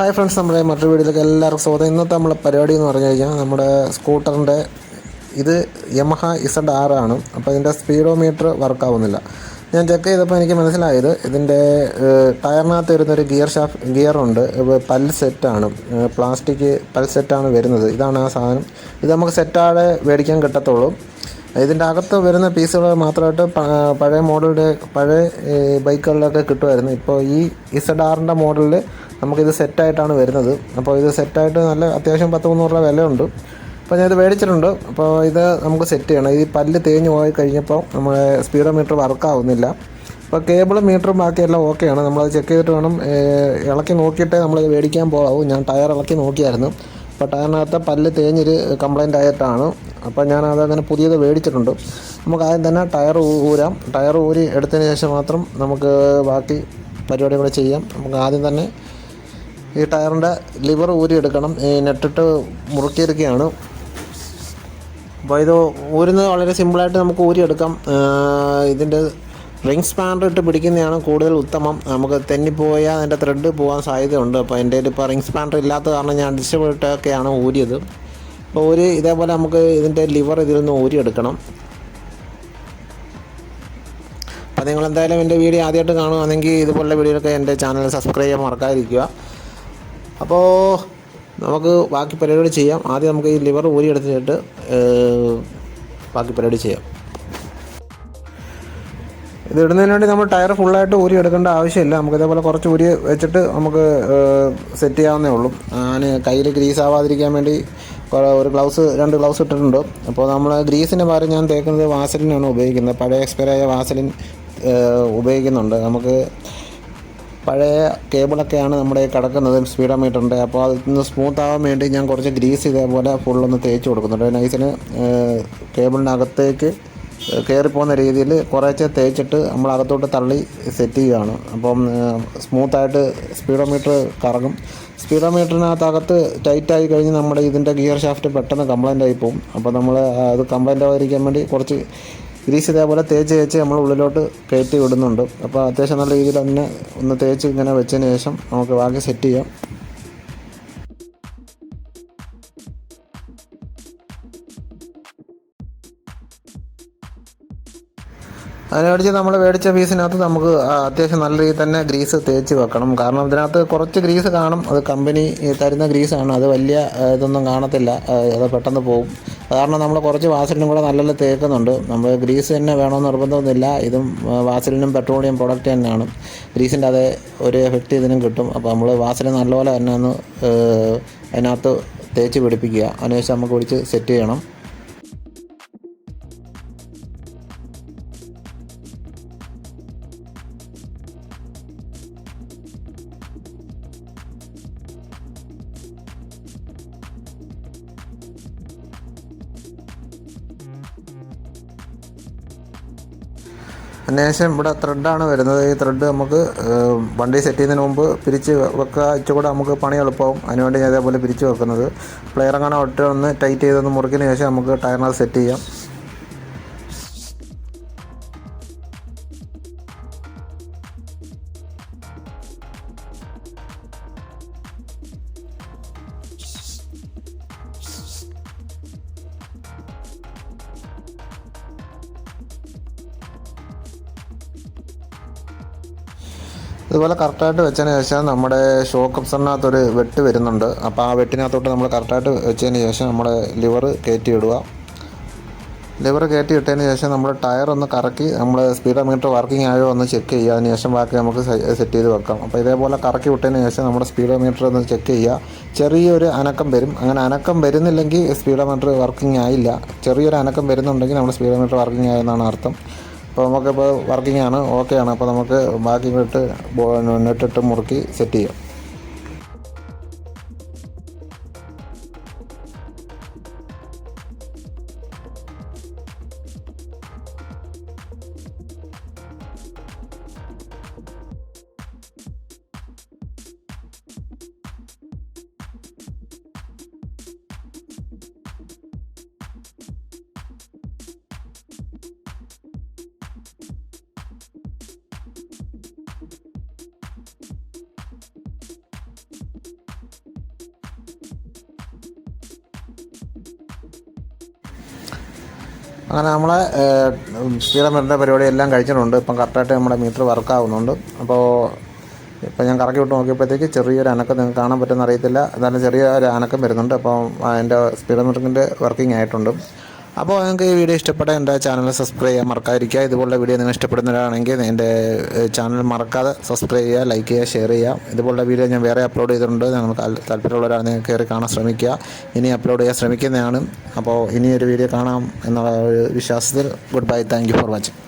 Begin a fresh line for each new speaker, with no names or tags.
Hi friends നമ്മുടെ മറ്റൊരു വീഡിയോയിലേക്ക് എല്ലാവർക്കും സ്വാഗതം. ഇന്നത്തെ നമ്മുടെ പരിപാടി എന്ന് പറഞ്ഞു കഴിഞ്ഞാൽ നമ്മുടെ സ്കൂട്ടറിന്റെ ഇത് യമഹ ഇസഡ് ആർ ആണ്. അപ്പോൾ ഇതിന്റെ സ്പീഡോമീറ്റർ വർക്കാവുന്നില്ല ഞാൻ ചെക്ക് ചെയ്തപ്പോൾ എനിക്ക് മനസ്സിലായത് ഇതിന്റെ ടയറിനകത്ത് വരുന്നൊരു ഗിയർ ഷാഫ് ഗിയറുണ്ട് പൽ സെറ്റാണ് പ്ലാസ്റ്റിക് പൽ സെറ്റാണ് വരുന്നത്. ഇതാണ് ആ സാധനം. ഇത് നമുക്ക് സെറ്റാടെ മേടിക്കാൻ കിട്ടത്തുള്ളൂ. ഇതിന്റെ അകത്ത് വരുന്ന പീസുകൾ മാത്രമായിട്ട് പഴയ മോഡലിന്റെ പഴയ ബൈക്കുകളിലൊക്കെ കിട്ടുമായിരുന്നു. ഇപ്പോൾ ഈ ഇസഡ് ആറിന്റെ മോഡലിൽ നമുക്കിത് സെറ്റായിട്ടാണ് വരുന്നത്. അപ്പോൾ ഇത് സെറ്റായിട്ട് നല്ല അത്യാവശ്യം പത്ത് മുന്നൂറ് രൂപ വിലയുണ്ട്. അപ്പോൾ ഞാനിത് മേടിച്ചിട്ടുണ്ട്. അപ്പോൾ ഇത് നമുക്ക് സെറ്റ് ചെയ്യണം. ഈ പല്ല് തേഞ്ഞ് പോയി കഴിഞ്ഞപ്പോൾ നമ്മുടെ സ്പീഡോമീറ്റർ വർക്കാവുന്നില്ല അപ്പോൾ കേബിളും മീറ്ററും ബാക്കിയെല്ലാം ഓക്കെയാണ് നമ്മളത് ചെക്ക് ചെയ്തിട്ട് വേണം ഇളക്കി നോക്കിയിട്ടേ നമ്മൾ മേടിക്കാൻ പോകാവൂ. ഞാൻ ടയർ ഇളക്കി നോക്കിയായിരുന്നു. അപ്പോൾ ടയറിനകത്ത് പല്ല് തേഞ്ഞൊരു കംപ്ലൈന്റ് ആയിട്ടാണ്. അപ്പോൾ ഞാൻ അതങ്ങനെ പുതിയത് മേടിച്ചിട്ടുണ്ട്. നമുക്ക് ആദ്യം തന്നെ ടയർ ഊരാം. ടയർ ഊരി എടുത്തതിന് ശേഷം മാത്രം നമുക്ക് ബാക്കി പരിപാടി പരിപാടികൾ ചെയ്യാം. നമുക്ക് ആദ്യം തന്നെ ഈ ടയറിന്റെ ലിവർ ഊരി എടുക്കണം ഈ നെട്ടിട്ട് മുറുക്കിയെടുക്കുകയാണ് അപ്പോൾ ഇത് ഊരുന്നത് വളരെ സിമ്പിളായിട്ട് നമുക്ക് ഊരിയെടുക്കാം. ഇതിന്റെ റിംഗ് സ്പാനർ ഇട്ട് പിടിക്കുന്നതാണ് കൂടുതൽ ഉത്തമം. നമുക്ക് തെന്നിപ്പോയാൽ അതിന്റെ ത്രെഡ് പോകാൻ സാധ്യതയുണ്ട്. അപ്പോൾ എന്റെ ഇപ്പോൾ റിംഗ് സ്പാനർ ഇല്ലാത്ത കാരണം ഞാൻ ഡിസ്ട്രിബ്യൂട്ടൊക്കെയാണ് ഊരിയത്. അപ്പോൾ ഊരി ഇതേപോലെ നമുക്ക് ഇതിന്റെ ലിവർ ഇതിൽ നിന്ന് ഊരിയെടുക്കണം. അപ്പോൾ നിങ്ങൾ എന്തായാലും എന്റെ വീഡിയോ ആദ്യമായിട്ട് കാണുകയാണെങ്കിൽ ഇതുപോലുള്ള വീഡിയോയിലൊക്കെ എന്റെ ചാനൽ സബ്സ്ക്രൈബ് ചെയ്യാൻ മറക്കാതിരിക്കുക. അപ്പോൾ നമുക്ക് ബാക്കി പരിപാടി ചെയ്യാം. ആദ്യം നമുക്ക് ഈ ലിവർ ഊരി എടുത്തിട്ട് ബാക്കി പരിപാടി ചെയ്യാം. ഇത് ഇടുന്നതിന് വേണ്ടി നമ്മൾ ടയർ ഫുള്ളായിട്ട് ഊരി എടുക്കേണ്ട ആവശ്യമില്ല. നമുക്ക് ഇതേപോലെ കുറച്ച് ഊരി വെച്ചിട്ട് നമുക്ക് സെറ്റ് ചെയ്യാവുന്നേ ഉള്ളൂ. ഞാൻ കയ്യിൽ ഗ്രീസ് ആവാതിരിക്കാൻ വേണ്ടി ഒരു ഗ്ലൗസ് രണ്ട് ഗ്ലൗസ് ഇട്ടിട്ടുണ്ട്. അപ്പോൾ നമ്മൾ ഗ്രീസിന് പകരം ഞാൻ തേക്കുന്നത് വാസലിനാണ് ഉപയോഗിക്കുന്നത്. പഴയ എക്സ്പയർ ആയ വാസലിൻ ഉപയോഗിക്കുന്നുണ്ട്. നമുക്ക് പഴയ കേബിളൊക്കെയാണ് നമ്മുടെ കിടക്കുന്നത് കിടക്കുന്നത് സ്പീഡോമീറ്ററിന്റെ. അപ്പോൾ അതൊന്ന് സ്മൂത്ത് ആവാൻ വേണ്ടി ഞാൻ കുറച്ച് ഗ്രീസ് ഇതേപോലെ ഫുള്ളൊന്ന് തേച്ച് കൊടുക്കുന്നുണ്ട്. നൈസിന് കേബിളിനകത്തേക്ക് കയറിപ്പോകുന്ന രീതിയിൽ കുറേശ്ശെ തേച്ചിട്ട് നമ്മൾ അകത്തോട്ട് തള്ളി സെറ്റ് ചെയ്യുകയാണ്. അപ്പം സ്മൂത്തായിട്ട് സ്പീഡോമീറ്റർ കറങ്ങും. സ്പീഡോമീറ്ററിനകത്തകത്ത് ടൈറ്റായി കഴിഞ്ഞ് നമ്മുടെ ഇതിന്റെ ഗിയർ ഷാഫ്റ്റ് പെട്ടെന്ന് കംപ്ലൈന്റ് ആയി പോകും അപ്പോൾ നമ്മൾ അത് കംപ്ലൈന്റ് ആവാതിരിക്കാൻ വേണ്ടി കുറച്ച് ഗ്രീസ് ഇതേപോലെ തേച്ച് തേച്ച് നമ്മൾ ഉള്ളിലോട്ട് കയറ്റി വിടുന്നുണ്ട്. അപ്പോൾ അത്യാവശ്യം നല്ല രീതിയിൽ തന്നെ ഒന്ന് തേച്ച് ഇങ്ങനെ വെച്ചതിന് ശേഷം നമുക്ക് ബാക്കി സെറ്റ് ചെയ്യാം. അതിനടിച്ച് നമ്മൾ മേടിച്ച പീസിനകത്ത് നമുക്ക് അത്യാവശ്യം നല്ല രീതിയിൽ തന്നെ ഗ്രീസ് തേച്ച് വെക്കണം. കാരണം ഇതിനകത്ത് കുറച്ച് ഗ്രീസ് കാണും. അത് കമ്പനി തരുന്ന ഗ്രീസാണ്. അത് വലിയ ഇതൊന്നും കാണത്തില്ല. അത് പെട്ടെന്ന് പോകും കാരണം നമ്മൾ കുറച്ച് വാസലിനും കൂടെ നല്ല തേക്കുന്നുണ്ട്. നമ്മൾ ഗ്രീസ് തന്നെ വേണമെന്ന് നിർബന്ധമൊന്നുമില്ല. ഇതും വാസലിനും പെട്രോളിയം പ്രോഡക്റ്റ് തന്നെയാണ്. ഗ്രീസിന്റെ അതേ ഒരു എഫക്റ്റ് ഇതിനും കിട്ടും. അപ്പോൾ നമ്മൾ വാസലിൻ നല്ലപോലെ തന്നെ ഒന്ന് അതിനകത്ത് തേച്ച് പിടിപ്പിക്കുക. അതിനുശേഷം നമുക്ക് പിടിച്ച് സെറ്റ് ചെയ്യണം. അതിനുശേഷം ഇവിടെ ത്രെഡാണ് വരുന്നത്. ഈ ത്രെഡ് നമുക്ക് വണ്ടി സെറ്റ് ചെയ്യുന്നതിന് മുമ്പ് പിരിച്ച് വെക്കുക ഇച്ചുകൂടെ നമുക്ക് പണി എളുപ്പമാവും അതിനുവേണ്ടി ഞാൻ ഇതേപോലെ പിരിച്ച് വെക്കുന്നത്. പ്ലെയർ അങ്ങനെ ഒറ്റ ഒന്ന് ടൈറ്റ് ചെയ്തൊന്ന് മുറുക്കിയതിന് ശേഷം നമുക്ക് ടയറിനകത്ത് സെറ്റ് ചെയ്യാം. ഇതുപോലെ കറക്റ്റായിട്ട് വെച്ചതിന് ശേഷം നമ്മുടെ ഷോക്ക് കപ്സറിനകത്തൊരു വെട്ട് വരുന്നുണ്ട്. അപ്പോൾ ആ വെട്ടിനകത്തോട്ട് നമ്മൾ കറക്റ്റായിട്ട് വെച്ചതിന് ശേഷം നമ്മുടെ ലിവർ കയറ്റി ഇടുക ലിവർ കയറ്റി ഇട്ടതിന് ശേഷം നമ്മൾ ടയർ ഒന്ന് കറക്കി നമ്മൾ സ്പീഡ് മീറ്റർ വർക്കിംഗ് ആയോ ഒന്ന് ചെക്ക് ചെയ്യുക. അതിന് ശേഷം ബാക്കി നമുക്ക് സെറ്റ് ചെയ്ത് വെക്കാം. അപ്പോൾ ഇതേപോലെ കറക്കി വിട്ടതിന് ശേഷം നമ്മുടെ സ്പീഡ് മീറ്റർ ഒന്ന് ചെക്ക് ചെയ്യുക. ചെറിയൊരു അനക്കം വരും. അങ്ങനെ അനക്കം വരുന്നില്ലെങ്കിൽ സ്പീഡ് മീറ്റർ വർക്കിംഗ് ആയില്ല. ചെറിയൊരു അനക്കം വരുന്നുണ്ടെങ്കിൽ നമ്മുടെ സ്പീഡ് മീറ്റർ വർക്കിംഗ് ആയെന്നാണ് അർത്ഥം. അപ്പോൾ നമുക്കിപ്പോൾ വർക്കിംഗ് ആണ് ഓക്കെ ആണ്. അപ്പോൾ നമുക്ക് ബാക്കി ഇട്ട് മുറുക്കി സെറ്റ് ചെയ്യാം. അങ്ങനെ നമ്മളെ വരുന്ന പരിപാടി എല്ലാം കഴിച്ചിട്ടുണ്ട്. ഇപ്പം കറക്റ്റായിട്ട് നമ്മുടെ മീറ്റർ വർക്കാവുന്നുണ്ട്. അപ്പോൾ ഇപ്പം ഞാൻ കറക്കി വിട്ട് നോക്കിയപ്പോഴത്തേക്ക് ചെറിയൊരു അനക്കം നിങ്ങൾക്ക് കാണാൻ പറ്റുമെന്ന് അറിയത്തില്ല. എന്നാലും ചെറിയ ഒരു അനക്കം വരുന്നുണ്ട്. അപ്പം അതിന്റെ സ്പീഡോമീറ്ററിന്റെ വർക്കിംഗ് ആയിട്ടുണ്ട്. അപ്പോൾ നിങ്ങൾക്ക് ഈ വീഡിയോ ഇഷ്ടപ്പെട്ട എന്റെ ചാനൽ സബ്സ്ക്രൈബ് ചെയ്യാൻ മറക്കാതിരിക്കുക. ഇതുപോലുള്ള വീഡിയോ നിങ്ങൾ ഇഷ്ടപ്പെടുന്നവരാണെങ്കിൽ എന്റെ ചാനൽ മറക്കാതെ സബ്സ്ക്രൈബ് ചെയ്യുക ലൈക്ക് ചെയ്യുക ഷെയർ ചെയ്യുക. ഇതുപോലുള്ള വീഡിയോ ഞാൻ വേറെ അപ്ലോഡ് ചെയ്തിട്ടുണ്ട്. താല്പര്യമുള്ളവരാണ് താല്പര്യമുള്ളവരാണെങ്കിൽ കയറി കാണാൻ ശ്രമിക്കുക. ഇനി അപ്ലോഡ് ചെയ്യാൻ ശ്രമിക്കുന്നതാണ്. അപ്പോൾ ഇനിയൊരു വീഡിയോ കാണാം എന്നുള്ള ഒരു വിശ്വാസത്തിൽ good bye thank for watching